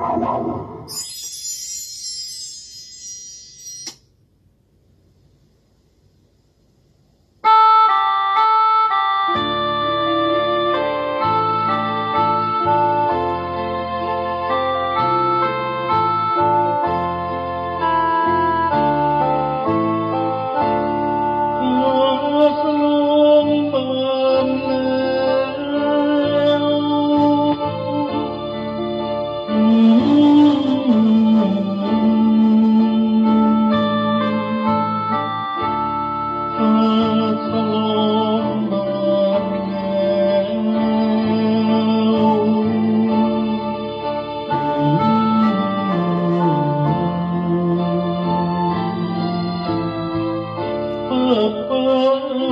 Allah. เปิดเปิ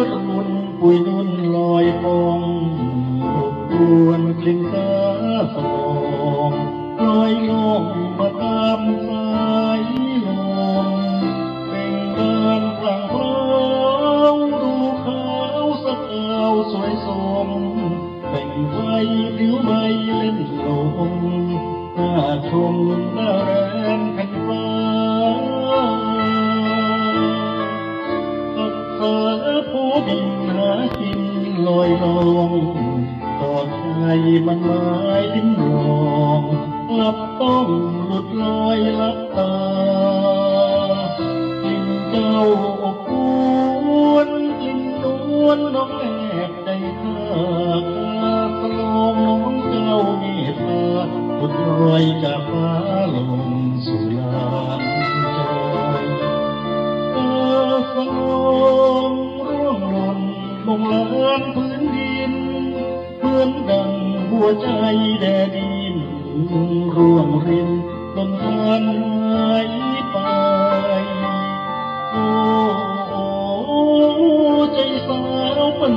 ดมุนปุยนุ่นลอยฟองรบกวนกลิ่นตาสมองลอยลงมาตามส มันหมายถึงรองหลับต้องหลุดลอยลับตากินเจ้าอบอวนกินนวลน้องแอบใจข้าสลองน้องเจ้าเมตตาหลุดลอยจากฟ้าลงสู่ลานใจเออสลองร่วงหล่นลงลานพื้น มือนดังหัวใจแดดินร่วงรินลมทานหายไป โอ้ใจสาวมัน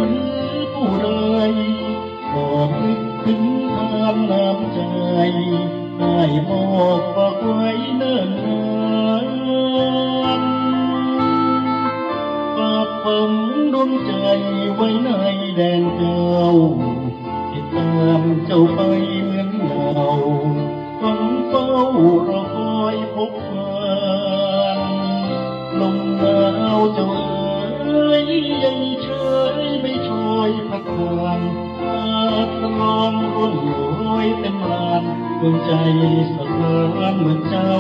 ผู้ใดบอกนึกถึงทานน้ำใจได้บอกฝากไว้เนิ่นนานฝากฝังดวงใจไว้ในแดนเก่า ตามเจ้าไปเหมือนเงาฝังเฝ้ารอคอยพบกันลมหนาวเจ้าเอ๋ยยังเฉยไม่ช่วยพัดพานอาสลองร่วงโรยเต็มลานดวงใจสะท้านเหมือนเจ้า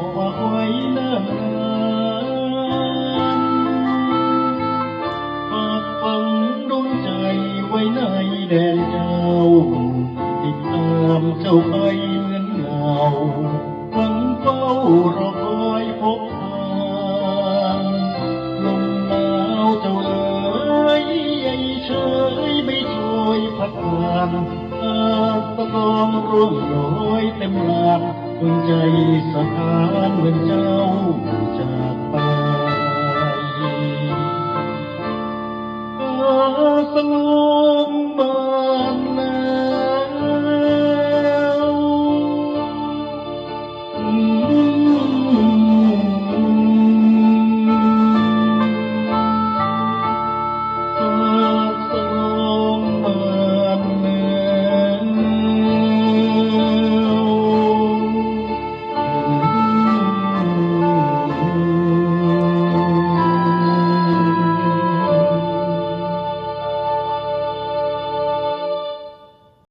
บอาไว้เนิ่นนานฝากฝังดวงใจไว้ในแดนเจ้าติดตามเจ้าไปเหมือนเงาฝังเฝ้ารอคอยพบทางลมหนาวเจ้าเอ๋ยยังเฉยไม่ช่วยพัดผ่านอาสะลองร่วม หัใจสหานเหมือนเจ้าจากไปอาสนมมา